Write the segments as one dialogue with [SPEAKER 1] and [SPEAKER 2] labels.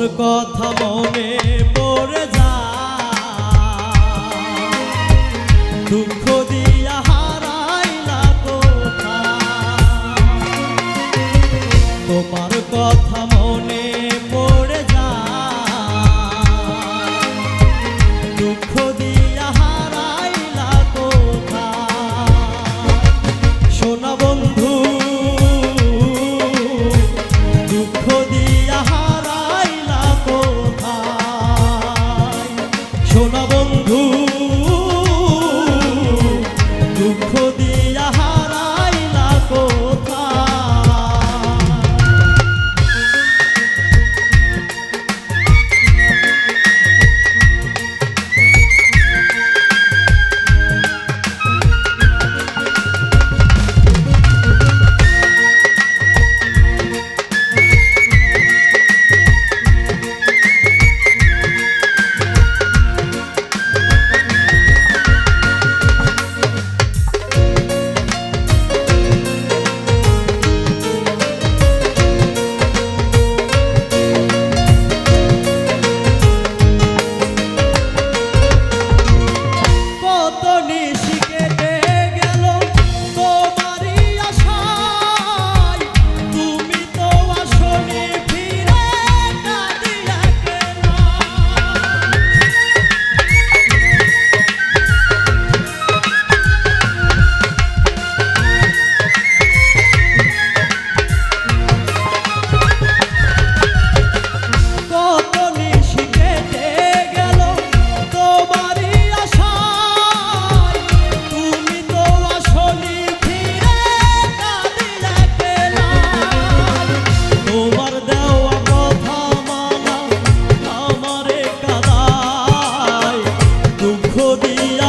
[SPEAKER 1] কথা মনে পড়ে যা দুঃখ দিয়া হারাইলা কথা তোমার কথা শোনা বন্ধু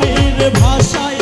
[SPEAKER 1] প্রেমের ভাষায়